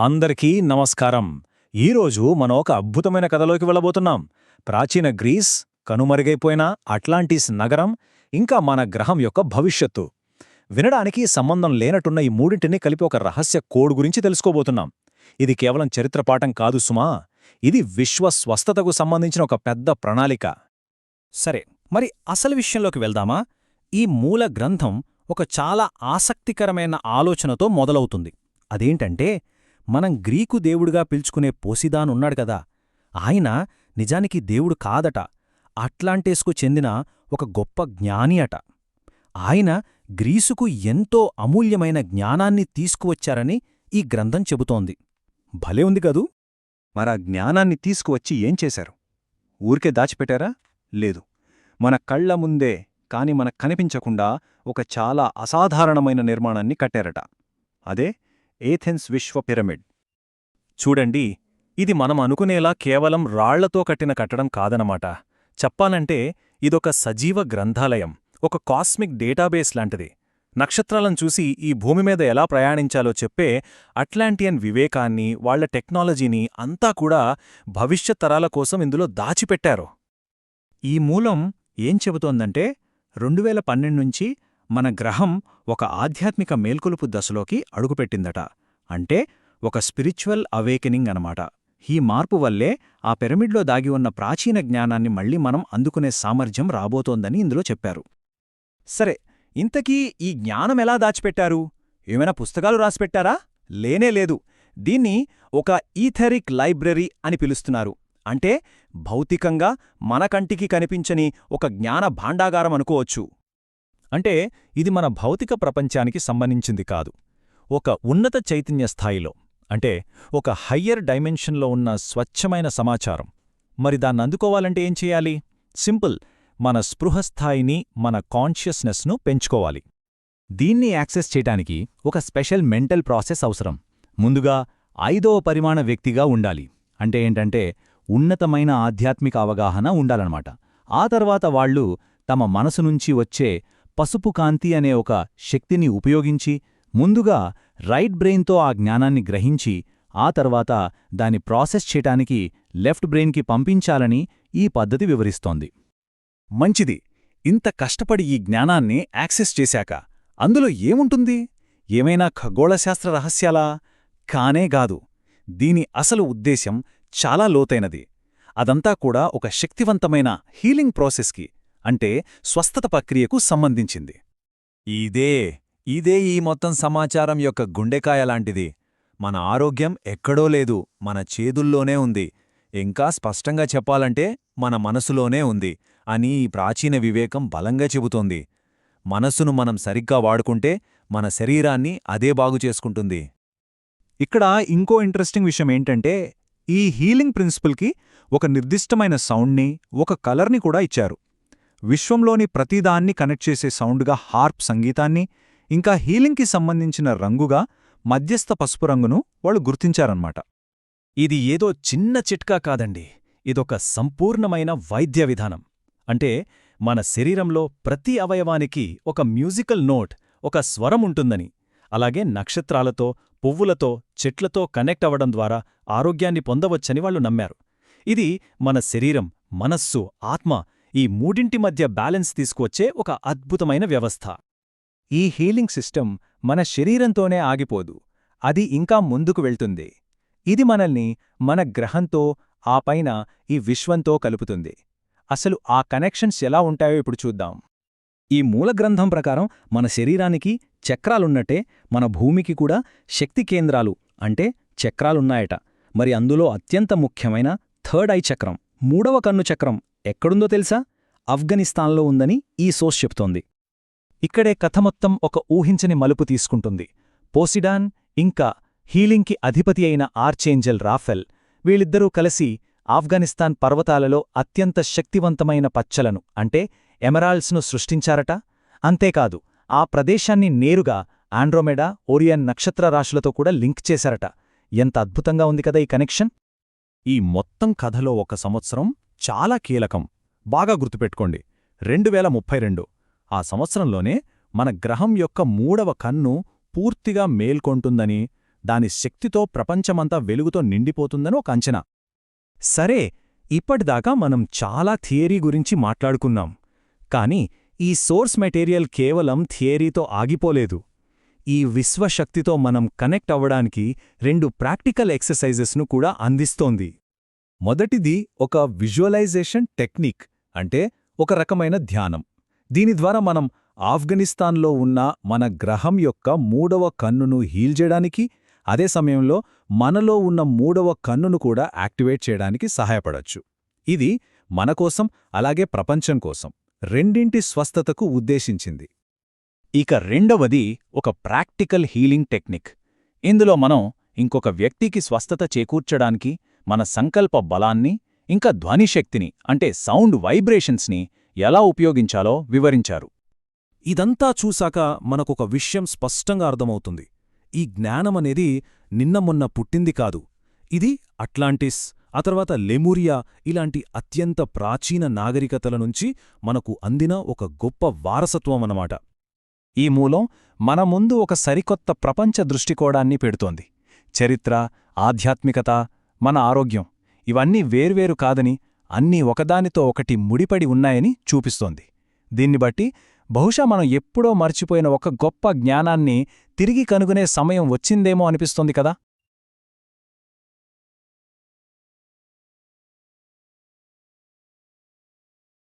అందరికీ నమస్కారం. ఈరోజు మనం ఒక అద్భుతమైన కథలోకి వెళ్ళబోతున్నాం. ప్రాచీన గ్రీస్ కనుమరుగైపోయిన అట్లాంటిస్ నగరం ఇంకా మన గ్రహం యొక్క భవిష్యత్తు. వినడానికి సంబంధం లేనట్టున్న ఈ మూడింటిని కలిపి ఒక రహస్య కోడ్ గురించి తెలుసుకోబోతున్నాం. ఇది కేవలం చరిత్ర పాఠం కాదు సుమా. ఇది విశ్వ స్వస్థతకు సంబంధించిన ఒక పెద్ద ప్రణాళిక. సరే మరి అసలు విషయంలోకి వెళ్దామా? ఈ మూల గ్రంథం ఒక చాలా ఆసక్తికరమైన ఆలోచనతో మొదలవుతుంది. అదేంటంటే మనం గ్రీకు దేవుడుగా పిలుచుకునే పోసిదానున్నాడు కదా. ఆయన నిజానికి దేవుడు కాదట. అట్లాంటేస్కు చెందిన ఒక గొప్ప జ్ఞాని అట. ఆయన గ్రీసుకు ఎంతో అమూల్యమైన జ్ఞానాన్ని తీసుకువచ్చారని ఈ గ్రంథం చెబుతోంది. భలే ఉంది కదూ? మరా జ్ఞానాన్ని తీసుకువచ్చి ఏం చేశారు? ఊరికే దాచిపెట్టారా? లేదు. మన కళ్ళ ముందే కాని మనకు కనిపించకుండా ఒక చాలా అసాధారణమైన నిర్మాణాన్ని కట్టారట. అదే ఏథెన్స్ విశ్వ పిరమిడ్. చూడండి ఇది మనం అనుకునేలా కేవలం రాళ్ళతో కట్టిన కట్టడం కాదనమాట చెప్పాలంటే ఇదొక సజీవ గ్రంథాలయం ఒక కాస్మిక్ డేటాబేస్ లాంటిది. నక్షత్రాలను చూసి ఈ భూమి మీద ఎలా ప్రయాణించాలో చెప్పే అట్లాంటియన్ వివేకాన్ని వాళ్ళ టెక్నాలజీని అంతా కూడా భవిష్యత్ తరాల కోసం ఇందులో దాచిపెట్టారు. ఈ మూలం ఏం చెబుతోందంటే రెండువేల పన్నెండు నుంచి మన గ్రహం ఒక ఆధ్యాత్మిక మేల్కొలుపు దశలోకి అడుగుపెట్టిందట. అంటే ఒక స్పిరిచువల్ అవేకెనింగ్ అనమాట ఈ మార్పు వల్లే ఆ పిరమిడ్లో దాగి ఉన్న ప్రాచీన జ్ఞానాన్ని మళ్ళీ మనం అందుకునే సామర్థ్యం రాబోతోందని ఇందులో చెప్పారు. సరే ఇంతకీ ఈ జ్ఞానం ఎలా దాచిపెట్టారు? ఏమైనా పుస్తకాలు రాసిపెట్టారా? లేనే లేదు. దీన్ని ఒక ఈథెరిక్ లైబ్రరీ అని పిలుస్తున్నారు. అంటే భౌతికంగా మన కంటికి కనిపించని ఒక జ్ఞాన భాండాగారం అనుకోవచ్చు. అంటే ఇది మన భౌతిక ప్రపంచానికి సంబంధించింది కాదు. ఒక ఉన్నత చైతన్య స్థాయిలో అంటే ఒక హయ్యర్ డైమెన్షన్లో ఉన్న స్వచ్ఛమైన సమాచారం. మరి దాన్నందుకోవాలంటే ఏం చేయాలి? సింపుల్ మన స్పృహస్థాయిని మన కాన్షియస్నెస్ను పెంచుకోవాలి. దీన్ని యాక్సెస్ చేయటానికి ఒక స్పెషల్ మెంటల్ ప్రాసెస్ అవసరం. ముందుగా ఐదవ పరిమాణ వ్యక్తిగా ఉండాలి. అంటే ఏంటంటే ఉన్నతమైన ఆధ్యాత్మిక అవగాహన ఉండాలన్నమాట. ఆ తర్వాత వాళ్ళు తమ మనసు నుంచి వచ్చే పసుపు కాంతి అనే ఒక శక్తిని ఉపయోగించి ముందుగా రైట్ బ్రెయిన్తో ఆ జ్ఞానాన్ని గ్రహించి ఆ తర్వాత దాని ప్రాసెస్ చేయటానికి లెఫ్ట్ బ్రెయిన్కి పంపించాలని ఈ పద్ధతి వివరిస్తోంది. మంచిది. ఇంత కష్టపడి ఈ జ్ఞానాన్ని యాక్సెస్ చేశాక అందులో ఏముంటుంది? ఏమైనా ఖగోళశాస్త్ర రహస్యాలా? కానే గాదు దీని అసలు ఉద్దేశ్యం చాలా లోతైనది. అదంతా కూడా ఒక శక్తివంతమైన హీలింగ్ ప్రాసెస్కి. అంటే స్వస్థత ప్రక్రియకు సంబంధించింది. ఇదే ఇదే ఈ మొత్తం సమాచారం యొక్క గుండెకాయ లాంటిది. మన ఆరోగ్యం ఎక్కడో లేదు మన చేదుల్లోనే ఉంది. ఇంకా స్పష్టంగా చెప్పాలంటే మన మనసులోనే ఉంది అని ఈ ప్రాచీన వివేకం బలంగా చెబుతోంది. మనస్సును మనం సరిగ్గా వాడుకుంటే మన శరీరాన్ని అదే బాగుచేసుకుంటుంది ఇక్కడ ఇంకో ఇంట్రెస్టింగ్ విషయం ఏంటంటే ఈ హీలింగ్ ప్రిన్సిపల్కి ఒక నిర్దిష్టమైన సౌండ్ని ఒక కలర్ని కూడా ఇచ్చారు. విశ్వంలోని ప్రతిదాన్ని కనెక్ట్ చేసే సౌండ్గా హార్ప్ సంగీతాన్ని ఇంకా హీలింగ్కి సంబంధించిన రంగుగా మధ్యస్థ పసుపు రంగును వాళ్ళు గుర్తించారన్నమాట. ఇది ఏదో చిన్న చిట్కా కాదండి. ఇదొక సంపూర్ణమైన వైద్య విధానం. అంటే మన శరీరంలో ప్రతి అవయవానికి ఒక మ్యూజికల్ నోట్ ఒక స్వరం ఉంటుందని. అలాగే నక్షత్రాలతో పువ్వులతో చెట్లతో కనెక్ట్ అవ్వడం ద్వారా ఆరోగ్యాన్ని పొందవచ్చని వాళ్ళు నమ్మారు. ఇది మన శరీరం మనస్సు ఆత్మ ఈ మూడింటి మధ్య బ్యాలెన్స్ తీసుకువచ్చే ఒక అద్భుతమైన వ్యవస్థ. ఈ హీలింగ్ సిస్టమ్ మన శరీరంతోనే ఆగిపోదు అది ఇంకా ముందుకు వెళ్తుంది. ఇది మనల్ని మన గ్రహంతో ఆ పైన ఈ విశ్వంతో కలుపుతుంది. అసలు ఆ కనెక్షన్స్ ఎలా ఉంటాయో ఇప్పుడు చూద్దాం. ఈ మూలగ్రంథం ప్రకారం మన శరీరానికి చక్రాలున్నట్టే మన భూమికి కూడా శక్తి కేంద్రాలు అంటే చక్రాలున్నాయట. మరి అందులో అత్యంత ముఖ్యమైన థర్డ్ ఐ చక్రం మూడవ కన్ను చక్రం ఎక్కడుందో తెలుసా? ఆఫ్ఘనిస్తాన్లో ఉందని ఈ సోస్ చెప్తోంది. ఇక్కడే కథ మొత్తం ఒక ఊహించని మలుపు తీసుకుంటుంది. పోసిడాన్ ఇంకా హీలింగ్కి అధిపతి అయిన ఆర్చేంజల్ రాఫెల్ వీళ్ళిద్దరూ కలిసి ఆఫ్ఘనిస్తాన్ పర్వతాలలో అత్యంత శక్తివంతమైన పచ్చలను అంటే ఎమరాల్స్ను సృష్టించారట? అంతేకాదు ఆ ప్రదేశాన్ని నేరుగా ఆండ్రోమెడా ఓరియన్ నక్షత్ర రాశులతో కూడా లింక్ చేశారట. ఎంత అద్భుతంగా ఉంది కదా ఈ కనెక్షన్? ఈ మొత్తం కథలో ఒక సంవత్సరం చాలా కీలకం. బాగా గుర్తుపెట్టుకోండి. రెండువేల ముప్పై రెండు ఆ సంవత్సరంలోనే మన గ్రహం యొక్క మూడవ కన్ను పూర్తిగా మేల్కొంటుందని దాని శక్తితో ప్రపంచమంతా వెలుగుతో నిండిపోతుందని ఒక అంచనా. సరే ఇప్పటిదాకా మనం చాలా థియరీ గురించి మాట్లాడుకున్నాం. కానీ ఈ సోర్స్ మెటీరియల్ కేవలం థియరీతో ఆగిపోలేదు. ఈ విశ్వశక్తితో మనం కనెక్ట్ అవ్వడానికి రెండు ప్రాక్టికల్ ఎక్సర్సైజెస్ను కూడా అందిస్తోంది. మొదటిది ఒక విజువలైజేషన్ టెక్నిక్ అంటే ఒక రకమైన ధ్యానం. దీని ద్వారా మనం ఆఫ్ఘనిస్తాన్లో ఉన్న మన గ్రహం యొక్క మూడవ కన్నును హీల్ చేయడానికి అదే సమయంలో మనలో ఉన్న మూడవ కన్నును కూడా యాక్టివేట్ చేయడానికి సహాయపడొచ్చు. ఇది మన కోసం అలాగే ప్రపంచం కోసం రెండింటి స్వస్థతకు ఉద్దేశించింది. ఇక రెండవది ఒక ప్రాక్టికల్ హీలింగ్ టెక్నిక్. ఇందులో మనం ఇంకొక వ్యక్తికి స్వస్థత చేకూర్చడానికి మన సంకల్ప బలాన్ని ఇంకా ధ్వనిశక్తిని అంటే సౌండ్ వైబ్రేషన్స్ని ఎలా ఉపయోగించాలో వివరించారు. ఇదంతా చూశాక మనకొక విషయం స్పష్టంగా అర్థమవుతుంది. ఈ జ్ఞానమనేది నిన్న మొన్న పుట్టింది కాదు. ఇది అట్లాంటిస్ ఆ తర్వాత లెమూరియా ఇలాంటి అత్యంత ప్రాచీన నాగరికతల నుంచి మనకు అందిన ఒక గొప్ప వారసత్వం అన్నమాట. ఈ మూలం మన ముందు ఒక సరికొత్త ప్రపంచ దృష్టికోణాన్ని పెడుతోంది. చరిత్ర ఆధ్యాత్మికత మన ఆరోగ్యం. ఇవన్నీ వేర్వేరు కాదని అన్నీ ఒకదానితో ఒకటి ముడిపడి ఉన్నాయని చూపిస్తోంది. దీన్ని బట్టి బహుశా మనం ఎప్పుడో మర్చిపోయిన ఒక గొప్ప జ్ఞానాన్ని తిరిగి కనుగొనే సమయం వచ్చిందేమో అనిపిస్తోంది కదా.